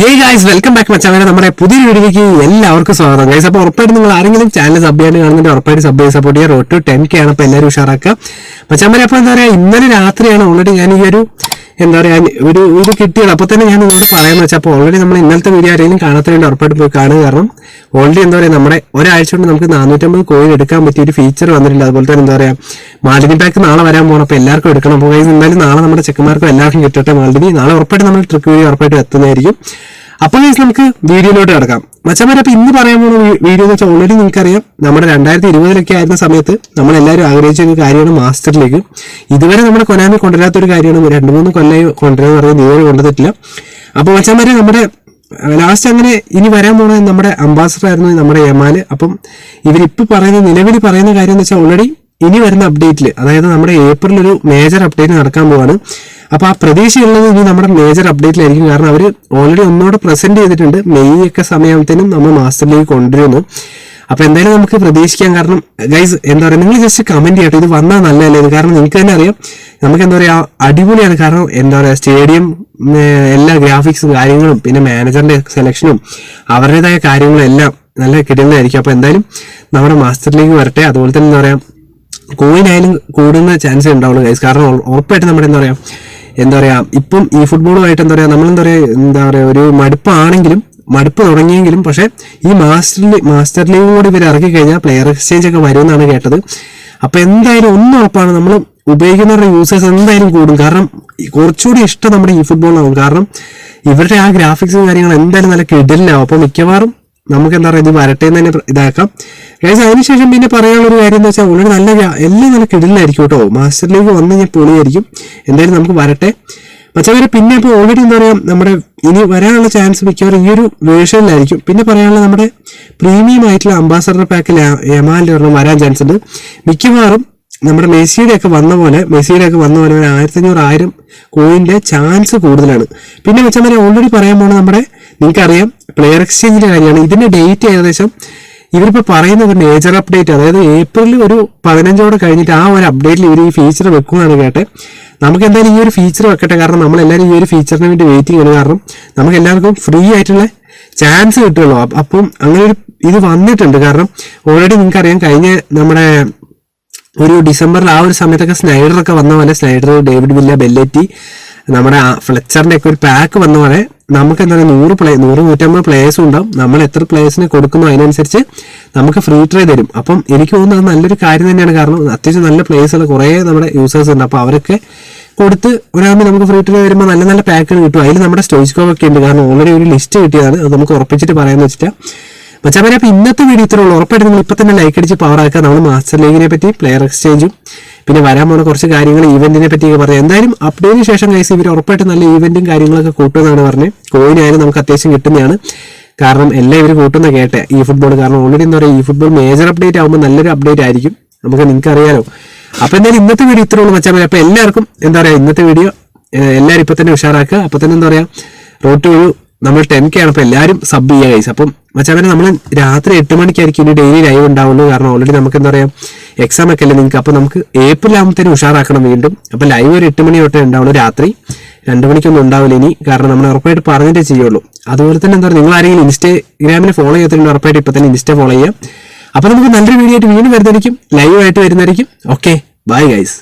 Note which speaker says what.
Speaker 1: ഹേ guys welcome back മച്ചാങ്ങനെ നമ്മുടെ പുതിയ വീഡിയോയ്ക്ക് എല്ലാവർക്കും സ്വാഗതം. ഗൈസ് അപ്പോൾ ഉറപ്പായിട്ട് നിങ്ങൾ ആരെങ്കിലും ചാനൽ സബ് ചെയ്യാൻ കാണുന്നുണ്ട് ഉറപ്പായിട്ട് സബ് ചെയ്ത് സപ്പോർട്ട് ചെയ്യുക. റോഡ് ടു ടെൻ കെ ആണ് അപ്പോൾ എല്ലാവരും ഉഷാറാക്കുക. മച്ചാമ്മനെ അപ്പോൾ എന്താ പറയുക ഇന്നലെ രാത്രിയാണ് ഓൾറെഡി ഞാൻ ഈ ഒരു എന്താ പറയുക ഒരു ഇത് കിട്ടിയത് അപ്പോൾ തന്നെ ഞാൻ നിങ്ങളോട് പറയാമെന്ന് വെച്ചാൽ അപ്പോൾ ഓൾറെഡി നമ്മൾ ഇന്നലത്തെ വീഡിയോ ആരെങ്കിലും കാണാത്ത വേണ്ടി ഉറപ്പായിട്ട് പോയി കാണുക. കാരണം ഓൾറെഡി എന്താ പറയുക നമ്മുടെ ഒരാഴ്ച കൊണ്ട് നമുക്ക് നാനൂറ്റമ്പത് കോയിൻ എടുക്കാൻ പറ്റിയ ഒരു ഫീച്ചർ വന്നിട്ടുണ്ട്. അതുപോലെ തന്നെ എന്താ പറയുക മാലിനി പാക്ക് നാളെ വരാൻ പോകണം അപ്പോൾ എല്ലാവർക്കും എടുക്കണം. അപ്പോൾ എന്തായാലും നാളെ നമ്മുടെ ചെക്കന്മാർക്കും എല്ലാവർക്കും കിട്ടട്ടെ മാലിനി നാളെ ഉറപ്പായിട്ട് നമ്മൾ ട്രിക്ക് വീഡിയോ ഉറപ്പായിട്ട് എത്തുന്നതായിരിക്കും. അപ്പോൾ നമുക്ക് വീഡിയോയിലോട്ട് കിടക്കാം. മച്ചന്മാരെ അപ്പൊ ഇന്ന് പറയാൻ പോകുന്ന വീഡിയോ എന്ന് വെച്ചാൽ ഓൾറെഡി നിങ്ങൾക്കറിയാം. നമ്മുടെ രണ്ടായിരത്തി ഇരുപതിലൊക്കെ ആയിരുന്ന സമയത്ത് നമ്മൾ എല്ലാവരും ആഗ്രഹിച്ച ഒരു കാര്യമാണ് മാസ്റ്റർ ലീഗ് ഇതുവരെ നമ്മുടെ കൊനാമി കൊണ്ടുവരാത്ത ഒരു കാര്യമാണ് രണ്ട് മൂന്ന് കൊല്ലായി കൊണ്ടുവരാന്ന് പറയുന്നത് ഇതുവരെ കൊണ്ടുവന്നിട്ടില്ല. അപ്പോൾ മച്ചന്മാരെ നമ്മുടെ ലാസ്റ്റ് അങ്ങനെ ഇനി വരാൻ പോണത് നമ്മുടെ അംബാസഡർ ആയിരുന്നു നമ്മുടെ യമാൽ. അപ്പം ഇവരിപ്പോൾ പറയുന്ന നിലവിൽ പറയുന്ന കാര്യം എന്ന് വെച്ചാൽ ഓൾറെഡി ഇനി വരുന്ന അപ്ഡേറ്റിൽ അതായത് നമ്മുടെ ഏപ്രിൽ ഒരു മേജർ അപ്ഡേറ്റ് നടക്കാൻ പോവാണ്. അപ്പൊ ആ പ്രതീക്ഷയുള്ളത് ഇനി നമ്മുടെ മേജർ അപ്ഡേറ്റിലായിരിക്കും കാരണം അവർ ഓൾറെഡി ഒന്നുകൂടെ പ്രസന്റ് ചെയ്തിട്ടുണ്ട്. മെയ് ഒക്കെ സമയത്തിനും നമ്മൾ മാസ്റ്റർ ലീഗ് കൊണ്ടുവരുന്നു. അപ്പൊ എന്തായാലും നമുക്ക് പ്രതീക്ഷിക്കാം. കാരണം ഗൈസ് എന്താ പറയുക നിങ്ങൾ ജസ്റ്റ് കമന്റ് ചെയ്യട്ടെ. ഇത് വന്നാൽ നല്ലതല്ലേ? കാരണം നിങ്ങൾക്ക് തന്നെ അറിയാം. നമുക്ക് എന്താ പറയുക അടിപൊളിയാണ്. കാരണം എന്താ പറയുക സ്റ്റേഡിയം എല്ലാ ഗ്രാഫിക്സും കാര്യങ്ങളും പിന്നെ മാനേജറിന്റെ സെലക്ഷനും അവരുടേതായ കാര്യങ്ങളും എല്ലാം നല്ല കിട്ടുന്നതായിരിക്കും. അപ്പൊ എന്തായാലും നമ്മുടെ മാസ്റ്റർ ലീഗ് വരട്ടെ. അതുപോലെ തന്നെ എന്താ പറയാ കോയിൻ ആയാലും കൂടുന്ന ചാൻസ് ഉണ്ടാവുള്ളൂ ഗൈസ് കാരണം ഉറപ്പായിട്ട് നമ്മുടെ എന്താ പറയാ എന്താ പറയാ ഇപ്പം ഈ ഫുട്ബോളുമായിട്ട് എന്താ പറയാ നമ്മളെന്താ പറയുക പറയാ എന്താ പറയാ ഒരു മടുപ്പാണെങ്കിലും മടുപ്പ് തുടങ്ങിയെങ്കിലും പക്ഷേ ഈ മാസ്റ്റർ ലീഗ് മാസ്റ്റർ ലീഗും കൂടി ഇവർ ഇറക്കി കഴിഞ്ഞാൽ പ്ലെയർ എക്സ്ചേഞ്ച് ഒക്കെ വരുമെന്നാണ് കേട്ടത്. അപ്പോൾ എന്തായാലും ഒന്നും ഉറപ്പാണ് നമ്മൾ ഉപയോഗിക്കുന്നവരുടെ യൂസേഴ്സ് എന്തായാലും കൂടും. കാരണം കുറച്ചുകൂടി ഇഷ്ടം നമ്മുടെ ഈ ഫുട്ബോളിനാവും കാരണം ഇവരുടെ ആ ഗ്രാഫിക്സും കാര്യങ്ങളും എന്തായാലും നല്ല കിടലിനാവും അപ്പോൾ മിക്കവാറും നമുക്ക് എന്താ പറയുക ഇത് വരട്ടെ എന്ന് തന്നെ ഇതാക്കാം ഗൈസ് അതിനുശേഷം പിന്നെ പറയാനുള്ള ഒരു കാര്യം എന്ന് വെച്ചാൽ ഓൾറെഡി നല്ല എല്ലാം നല്ല കിടിലായിരിക്കും കേട്ടോ. മാസ്റ്റർ ലീഗ് വന്നു കഴിഞ്ഞാൽ പൊളിയായിരിക്കും. എന്തായാലും നമുക്ക് വരട്ടെ. മച്ചവരെ പിന്നെ ഇപ്പോൾ ഓൾറെഡി എന്താ പറയുക നമ്മുടെ ഇനി വരാനുള്ള ചാൻസ് മിക്കവാറും ഈ ഒരു വേർഷനിലായിരിക്കും പിന്നെ പറയാനുള്ള നമ്മുടെ പ്രീമിയം ആയിട്ടുള്ള അംബാസഡർ പാക്കിൽ എമാലിന്റെ വരാൻ ചാൻസ് ഉണ്ട്. മിക്കവാറും നമ്മുടെ മെസ്സിയുടെ ഒക്കെ വന്ന പോലെ മെസ്സിയുടെ ഒക്കെ വന്ന പോലെ ഒരു ആയിരത്തി അഞ്ഞൂറ് ആയിരം കോയിന്റെ ചാൻസ് കൂടുതലാണ്. പിന്നെ വെച്ചാൽ ഓൾറെഡി പറയാൻ പോണ നമ്മുടെ നിങ്ങൾക്കറിയാം പ്ലെയർ എക്സ്ചേഞ്ചിന്റെ കാര്യമാണ്. ഇതിന്റെ ഡേറ്റ് ഏകദേശം ഇവരിപ്പോൾ പറയുന്ന ഒരു മേജർ അപ്ഡേറ്റ് അതായത് ഏപ്രിൽ ഒരു പതിനഞ്ചോടെ കഴിഞ്ഞിട്ട് ആ ഒരു അപ്ഡേറ്റിൽ ഇവർ ഈ ഫീച്ചർ വെക്കുന്നതാണ് കേട്ടെ. നമുക്ക് എന്തായാലും ഈ ഒരു ഫീച്ചർ വെക്കട്ടെ. കാരണം നമ്മളെല്ലാവരും ഈ ഒരു ഫീച്ചറിന് വേണ്ടി വെയിറ്റിംഗ് ആണ് കാരണം നമുക്ക് എല്ലാവർക്കും ഫ്രീ ആയിട്ടുള്ള ചാൻസ് കിട്ടുള്ളൂ അപ്പം അങ്ങനെ ഒരു ഇത് വന്നിട്ടുണ്ട്. കാരണം ഓൾറെഡി നിങ്ങൾക്കറിയാം കഴിഞ്ഞ നമ്മുടെ ഒരു ഡിസംബറിൽ ആ ഒരു സമയത്തൊക്കെ സ്നൈഡർ ഒക്കെ വന്ന പോലെ സ്നൈഡർ ഡേവിഡ് വില്ല ബെല്ലറ്റി നമ്മുടെ ആ ഫ്ലെച്ചറിന്റെ ഒക്കെ ഒരു പാക്ക് വന്ന പോലെ നമുക്ക് എന്താ പറയുക നൂറ് പ്ലേ നൂറ് നൂറ്റമ്പത് പ്ലേയേഴ്സും ഉണ്ടാവും. നമ്മൾ എത്ര പ്ലേയേഴ്സിനെ കൊടുക്കുന്നു അതിനനുസരിച്ച് നമുക്ക് ഫ്രീ ട്രേ തരും. അപ്പം എനിക്ക് തോന്നുന്നത് നല്ലൊരു കാര്യം തന്നെയാണ്. കാരണം അത്യാവശ്യം നല്ല പ്ലേയേഴ്സുകൾ കുറേ നമ്മുടെ യൂസേഴ്സ് ഉണ്ട്. അപ്പോൾ അവരൊക്കെ കൊടുത്ത് ഒരാകുമ്പോൾ നമുക്ക് ഫ്രീ ട്രേ വരുമ്പോൾ നല്ല നല്ല പാക്കുകൾ കിട്ടും. അതിൽ നമ്മുടെ സ്റ്റോയിസ്കോ ഒക്കെ ഉണ്ട്. കാരണം ഓൾറെഡി ഒരു ലിസ്റ്റ് കിട്ടിയതാണ്. അത് നമുക്ക് ഉറപ്പിച്ചിട്ട് പറയാമെന്ന് വെച്ചിട്ടാണ് മച്ചാമാരെ അപ്പോൾ ഇന്നത്തെ വീഡിയോ ഇത്രയുള്ളൂ ഉറപ്പായിട്ട് നിങ്ങൾ ഇപ്പം തന്നെ ലൈക്ക് അടിച്ച് പവർ ആക്കുക. നമ്മൾ മാസ്റ്റർ ലീഗിനെ പറ്റി പ്ലെയർ എക്സ്ചേഞ്ചും പിന്നെ വരാൻ പോകുന്ന കുറച്ച് കാര്യങ്ങൾ ഈവെന്റിനെ പറ്റിയൊക്കെ പറയാം. എന്തായാലും അപ്ഡേറ്റിന് ശേഷം കൈസ് ഇവർ ഉറപ്പായിട്ട് നല്ല ഈവെന്റും കാര്യങ്ങളൊക്കെ കൂട്ടുമെന്നാണ് പറഞ്ഞത് കോയിനായാലും നമുക്ക് അത്യാവശ്യം കിട്ടുന്നതാണ്. കാരണം എല്ലാം ഇവർ കൂട്ടുന്ന കേട്ടെ. ഈ ഫുട്ബോൾ കാരണം ഓൾറെഡി എന്താ പറയുക ഈ ഫുട്ബോൾ മേജർ അപ്ഡേറ്റ് ആകുമ്പോൾ നല്ലൊരു അപ്ഡേറ്റ് ആയിരിക്കും. നമുക്ക് നിങ്ങൾക്ക് അറിയാലോ അപ്പൊ എന്തായാലും ഇന്നത്തെ വീഡിയോ ഇത്രയുള്ളൂ മച്ചാമാരെ അപ്പോൾ എല്ലാവർക്കും എന്താ പറയുക ഇന്നത്തെ വീഡിയോ എല്ലാവരും ഇപ്പം തന്നെ ഉഷാറാക്കുക. അപ്പം തന്നെ എന്താ പറയുക റോട്ട് ഒരു നമ്മൾ ടെൻ കെ ആണ്. അപ്പോൾ എല്ലാവരും സബ് ചെയ്യുക കഴിച്ചു അപ്പം മച്ചാനെ നമ്മൾ രാത്രി എട്ട് മണിക്കായിരിക്കും ഇനി ഡെയിലി ലൈവ് ഉണ്ടാവുള്ളൂ കാരണം ഓൾറെഡി നമുക്ക് എന്താ പറയുക എക്സാം ഒക്കെ അല്ലേ നിങ്ങൾക്ക്? അപ്പോൾ നമുക്ക് ഏപ്രിൽ ആകുമ്പോഴത്തേനും ഉഷാറാക്കണം വീണ്ടും. അപ്പോൾ ലൈവ് ഒരു എട്ട് മണി തൊട്ടേ ഉണ്ടാവുള്ളൂ രാത്രി. രണ്ട് മണിക്കൊന്നും ഉണ്ടാവില്ല ഇനി. കാരണം നമ്മൾ ഉറപ്പായിട്ട് പറഞ്ഞിട്ടേ ചെയ്യുള്ളൂ. അതുപോലെ തന്നെ എന്താ പറയുക നിങ്ങൾ ആരെങ്കിലും ഇൻസ്റ്റാഗ്രാമിനെ ഫോളോ ചെയ്തിട്ടുണ്ടെങ്കിൽ ഉറപ്പായിട്ട് ഇപ്പൊ തന്നെ ഇൻസ്റ്റ ഫോളോ ചെയ്യാം അപ്പോൾ നമുക്ക് നല്ലൊരു വീഡിയോ ആയിട്ട് വീണ്ടും വരുന്നതായിരിക്കും. ലൈവ് ആയിട്ട് വരുന്നതായിരിക്കും. Okay bye guys